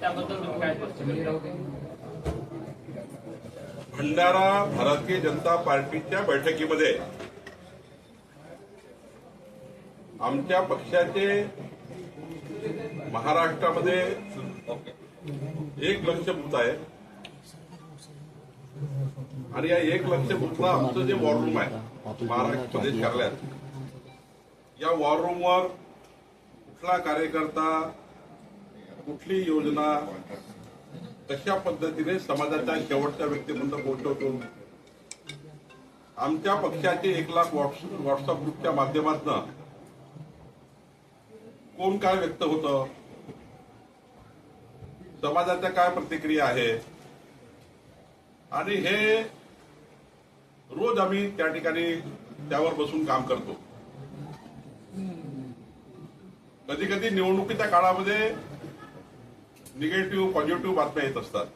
त्याबद्दल तुम्ही काय भंडारा भारतीय जनता पार्टीच्या बैठकीमध्ये आमच्या पक्षाचे महाराष्ट्रामध्ये एक लक्ष भूत आहे. आणि या एक लक्ष भूतला आमचं जे वॉर रूम आहे महाराष्ट्र प्रदेश कार्यालयात या वॉर रूमवर कुठला कार्यकर्ता कुठली योजना कशा पद्धतीने समाजाच्या शेवटच्या व्यक्तीपर्यंत पोहोचवतो? आमच्या पक्षाचे एक लाख व्हॉट्सअप ग्रुपच्या माध्यमातून कोण काय व्यक्त होतं? समाजाच्या काय प्रतिक्रिया आहे? आणि हे रोज आम्ही त्या ठिकाणी त्यावर बसून काम करतो. कधी कधी निवडणुकीच्या काळामध्ये निगेटिव्ह पॉझिटिव्ह बातम्या येत असतात.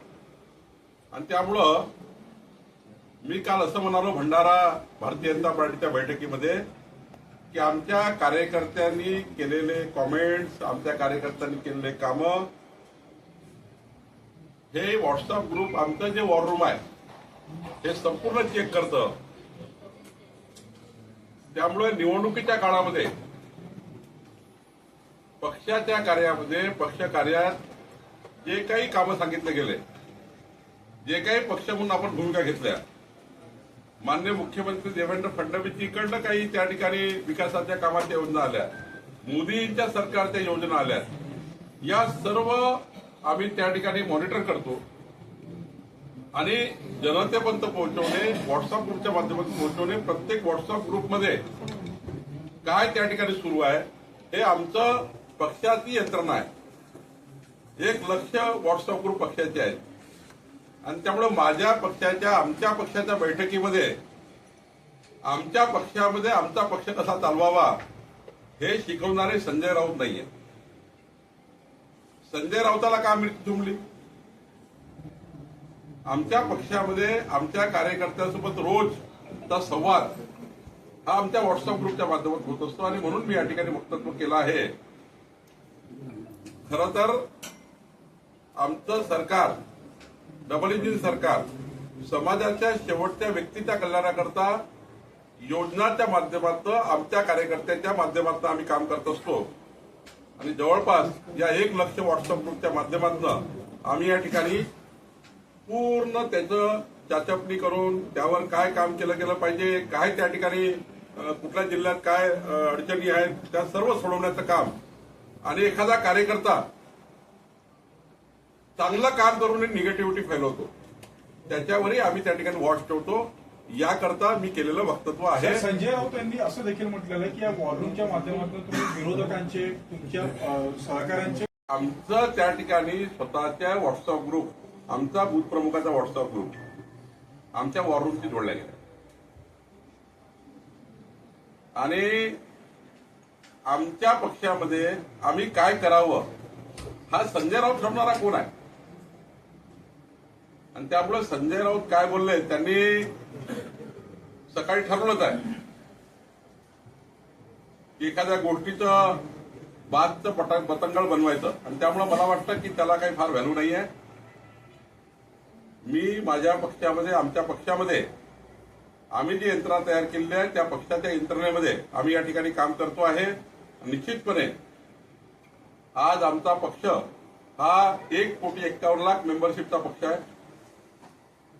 आणि त्यामुळं मी काल असं म्हणालो भंडारा भारतीय जनता पार्टीच्या बैठकीमध्ये की आमच्या कार्यकर्त्यांनी केलेले कॉमेंट्स आमच्या कार्यकर्त्यांनी केलेले कामं हे व्हॉट्सअप ग्रुप आमचं जे वॉर रूम आहे हे संपूर्ण चेक करतं. त्यामुळे निवडणुकीच्या काळामध्ये पक्षाच्या कार्यामध्ये पक्ष कार्यात जे काही कामं सांगितले गेले जे काही पक्ष म्हणून आपण भूमिका घेतल्या मान्य मुख्यमंत्री देवेंद्र फडणवीस इकडनं काही त्या ठिकाणी विकासाच्या कामाच्या योजना आल्या मोदींच्या सरकारच्या योजना आल्या या सर्व आम्ही त्या ठिकाणी मॉनिटर करतो. आणि जनतेपर्यंत पोहोचवणे व्हॉट्सअप ग्रुपच्या माध्यमातून पोहोचवणे प्रत्येक व्हॉट्सअप ग्रुपमध्ये काय त्या ठिकाणी सुरू आहे हे आमचं पक्षाची यंत्रणा आहे. एक लक्ष व्हॉट्सअप ग्रुप पक्षाचे आहेत. आणि त्यामुळे माझ्या पक्षाच्या आमच्या पक्षाच्या बैठकीमध्ये आमच्या पक्षामध्ये आमचा पक्ष कसा चालवावा हे शिकवणारे संजय राऊत नाहीये. संजय राऊताला का मृत्यू जुमली आमच्या पक्षामध्ये आमच्या कार्यकर्त्यांसोबत रोजचा संवाद हा आमच्या व्हॉट्सअप ग्रुपच्या माध्यमात होत असतो आणि म्हणून मी या ठिकाणी वक्तव्य केलं आहे. खरं तर आमचं सरकार डबल इंजिन सरकार समाजाच्या शेवटच्या व्यक्तीच्या कल्याणाकरता योजनाच्या माध्यमातून आमच्या कार्यकर्त्यांच्या माध्यमातून आम्ही काम करत असतो. आणि जवळपास या एक लक्ष व्हॉट्सअप ग्रुपच्या माध्यमातून आम्ही या ठिकाणी पूर्ण त्याचं चाचपणी करून त्यावर काय काम केलं गेलं पाहिजे काय त्या ठिकाणी कुठल्या जिल्ह्यात काय अडचणी आहेत त्या सर्व सोडवण्याचं काम. आणि एखादा कार्यकर्ता चांगलं काम करून निगेटिव्हिटी फैलवतो. त्याच्यावरही आम्ही त्या ठिकाणी वॉच ठेवतो. याकरता मी केलेलं वक्तव्य आहे. संजय राऊत यांनी असं देखील म्हटलेलं आहे की या वॉल्यूमच्या माध्यमातून तुम्ही विरोधकांचे तुमच्या सहकाऱ्यांचे आमचं त्या ठिकाणी स्वतःच्या व्हॉट्सअप ग्रुप आमचा बूथ प्रमुखाचा व्हॉट्सअप ग्रुप आमच्या वॉर रूमशी जोडला गेला आणि आमच्या पक्षामध्ये आम्ही काय करावं हा संजय राऊत ठरवणारा कोण आहे? आणि त्यामुळे संजय राऊत काय बोलले त्यांनी सकाळी ठरवलंच आहे. की एखाद्या गोष्टीचं बादचं पटा पतंगळ बनवायचं. आणि त्यामुळे मला वाटतं की त्याला काही फार व्हॅल्यू नाही आहे. मी माझ्या पक्षामध्ये आमच्या पक्षामध्ये आम्ही जी यंत्रणा तयार केलेली आहे त्या पक्षाच्या यंत्रणेमध्ये आम्ही या ठिकाणी काम करतो आहे. निश्चितपणे आज आमचा पक्ष हा एक कोटी एक्कावन्न लाख मेंबरशिपचा पक्ष आहे.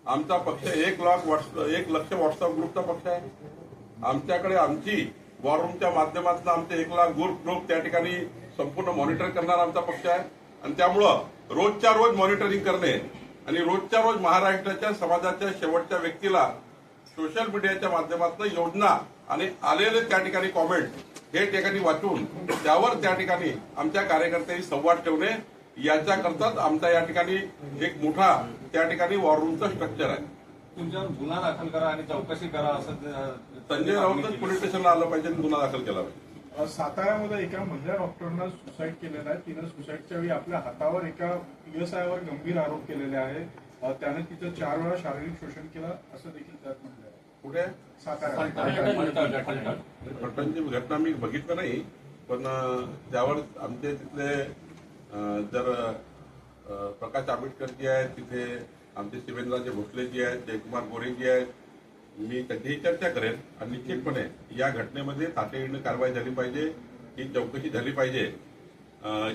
आमचा पक्ष एक लाख व्हॉट्स एक लक्ष व्हॉट्सअप ग्रुपचा पक्ष आहे. आमच्याकडे आमची वॉर रूमच्या माध्यमातून आमचे एक लाख ग्रुप ग्रुप त्या ठिकाणी संपूर्ण मॉनिटर करणारा आमचा पक्ष आहे. आणि त्यामुळं रोजच्या रोज मॉनिटरिंग करणे आणि रोजच्या रोज महाराष्ट्राच्या समाजाच्या शेवटच्या व्यक्तीला सोशल मीडियाच्या माध्यमातून योजना आणि आलेले त्या ठिकाणी कॉमेंट हे ठिकाणी वाचून त्यावर त्या ठिकाणी आमच्या कार्यकर्त्यांनी संवाद ठेवणे याच्याकरताच आमचा या ठिकाणी एक मोठा त्या ठिकाणी वॉर रूमचं स्ट्रक्चर आहे. तुमच्यावर गुन्हा दाखल करा आणि चौकशी करा असं संजय राऊतच पोलीस स्टेशनला आलं पाहिजे आणि गुन्हा दाखल केला पाहिजे. साताऱ्यामध्ये एका महिला डॉक्टरनं सुसाईड केलेला आहे. तिनं सुसाईडच्या वेळी आपल्या हातावर एका पीएसआयवर गंभीर आरोप केलेले आहे. त्यानं तिचं चार वेळा शारीरिक शोषण केलं असं देखील त्यात म्हटलं आहे. कुठे? सातारा. घटनांची घटना मी बघितलं नाही पण त्यावर आमचे तिथले जर प्रकाश प्रकाश आंबेडकरजी आहेत तिथे आमचे शिवेंद्रराजे भोसलेजी आहेत जयकुमार गोरेजी आहेत मी त्यांच्याही चर्चा करेन आणि निश्चितपणे या घटनेमध्ये तातडीनं कारवाई झाली पाहिजे ही चौकशी झाली पाहिजे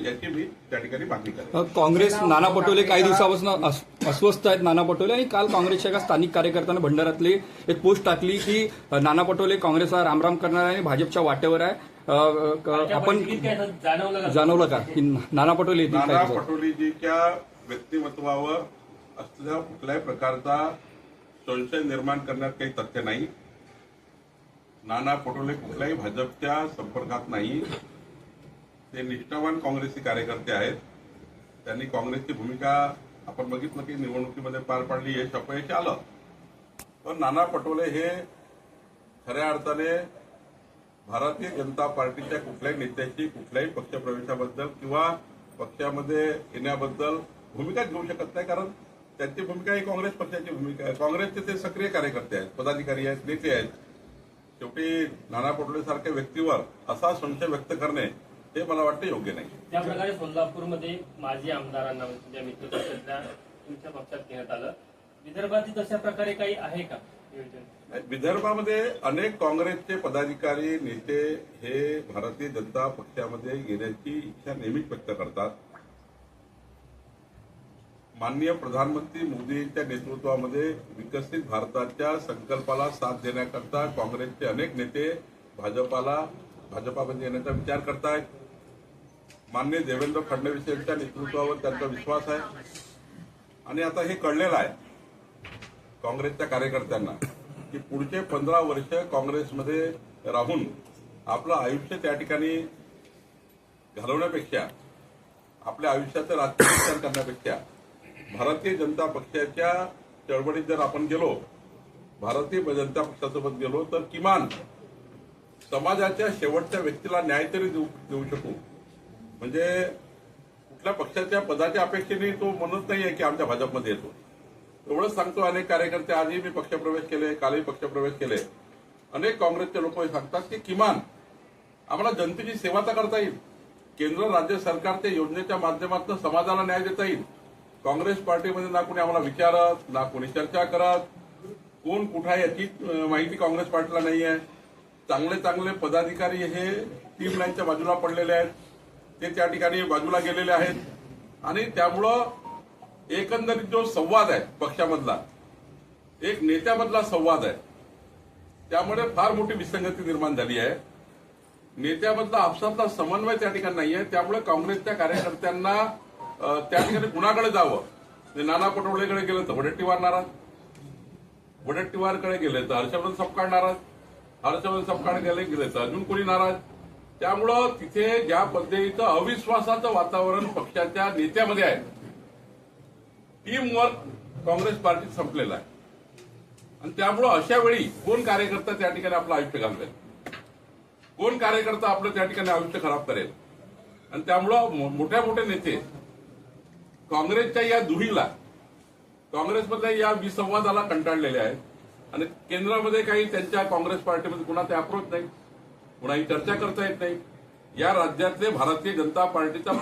याची मी त्या ठिकाणी मागणी करेन. काँग्रेस नाना पटोले काही दिवसापासून अस्वस्थ आहेत नाना पटोले आणि काल काँग्रेसच्या एका स्थानिक कार्यकर्त्यानं भंडाऱ्यातली एक पोस्ट टाकली की नाना पटोले काँग्रेसला रामराम करणार आहे आणि भाजपच्या वाटेवर आहे. आपण जाणवलं का? का? नाना पटोले नाना? पटोलेजीच्या व्यक्तिमत्वावर असलेल्या कुठल्याही प्रकारचा संशय निर्माण करण्यात काही तथ्य नाही. नाना पटोले कुठल्याही भाजपच्या संपर्कात नाही. ते निष्ठावान काँग्रेसी कार्यकर्ते आहेत. त्यांनी काँग्रेसची भूमिका आपण बघितलं की निवडणुकीमध्ये पार पाडली यश अपयश आलं. पण नाना पटोले हे खऱ्या अर्थाने भारतीय जनता पार्टीच्या कुठल्याही नेत्याची कुठल्याही पक्षप्रवेशाबद्दल किंवा पक्षामध्ये येण्याबद्दल भूमिका घेऊ शकत नाही कारण त्यांची भूमिका ही काँग्रेस पक्षाची भूमिका आहे. काँग्रेसचे ते सक्रिय कार्यकर्ते आहेत पदाधिकारी आहेत नेते आहेत. शेवटी नाना पटोले सारख्या व्यक्तीवर असा संशय व्यक्त करणे हे मला वाटतं योग्य नाही. ज्या प्रकारे सोलापूरमध्ये माजी आमदारांना म्हणजे तुमच्या मित्र तुमच्या पक्षात घेण्यात आलं. विदर्भातील तशा प्रकारे काही आहे का विदर्भामध्ये अनेक काँग्रेसचे पदाधिकारी नेते हे भारतीय जनता पक्षामध्ये येण्याची इच्छा नेहमीच व्यक्त करतात. माननीय प्रधानमंत्री मोदींच्या नेतृत्वामध्ये विकसित भारताच्या संकल्पाला साथ देण्याकरता काँग्रेसचे अनेक नेते भाजपाला भाजपामध्ये येण्याचा विचार करतायत. माननीय देवेंद्र फडणवीस यांच्या नेतृत्वावर त्यांचा विश्वास आहे. आणि आता हे कळलेलं आहे. काँग्रेसच्या कार्यकर्त्यांना की पुढचे पंधरा वर्ष काँग्रेसमध्ये राहून आपलं आयुष्य त्या ठिकाणी घालवण्यापेक्षा आपल्या आयुष्याचं राजकीय विचार करण्यापेक्षा भारतीय जनता पक्षाच्या चळवळीत जर आपण गेलो भारतीय जनता पक्षासोबत गेलो तर किमान समाजाच्या शेवटच्या व्यक्तीला न्याय तरी देऊ देऊ शकू. म्हणजे कुठल्या पक्षाच्या पदाच्या अपेक्षेने तो म्हणत नाहीये की आमच्या भाजपमध्ये येतो. एवढंच सांगतो अनेक कार्यकर्ते आजही मी पक्षप्रवेश केले कालही पक्षप्रवेश केले. अनेक काँग्रेसचे लोक हे सांगतात की किमान आम्हाला जनतेची सेवा तर करता येईल. केंद्र राज्य सरकारच्या योजनेच्या माध्यमातून समाजाला न्याय देता येईल. काँग्रेस पार्टीमध्ये ना कोणी आम्हाला विचारत ना कोणी चर्चा करत. कोण कुठं आहे याची माहिती काँग्रेस पार्टीला नाही आहे. चांगले चांगले पदाधिकारी हे टीम लाईनच्या बाजूला पडलेले आहेत. ते त्या ठिकाणी बाजूला गेलेले आहेत. आणि त्यामुळं एकंदरीत जो संवाद आहे पक्षामधला एक नेत्यामधला संवाद आहे त्यामुळे फार मोठी विसंगती निर्माण झाली आहे. नेत्यामधला आपसातला समन्वय त्या ठिकाणी नाहीये त्यामुळे काँग्रेसच्या कार्यकर्त्यांना त्या ठिकाणी कुणाकडे जावं? ते नाना पटोलेकडे गेलं तर वडट्टीवार नाराज. वडट्टीवारकडे गेले तर हर्षवर्धन सपकाळ नाराज. हर्षवर्धन सपकाळ गेले गेले तर अजून कोणी नाराज? त्यामुळं तिथे ज्या पद्धतीचं अविश्वासाचं वातावरण पक्षाच्या नेत्यामध्ये आहे टीम वर्क काँग्रेस पार्टीत संपलेला आहे. आणि त्यामुळं अशा वेळी कोण कार्यकर्ता त्या ठिकाणी आपलं आयुष्य घालवेल? कोण कार्यकर्ता आपलं त्या ठिकाणी आयुष्य खराब करेल? आणि त्यामुळं मोठ्या मोठे नेते काँग्रेसच्या या दुहीला काँग्रेसमधल्या या विसंवादाला कंटाळलेले आहेत. आणि केंद्रामध्ये काही त्यांच्या काँग्रेस पार्टीमध्ये कुणाचे अप्रोच नाही कुणाही चर्चा करता येत नाही या राज्यातले भारतीय जनता पार्टीचा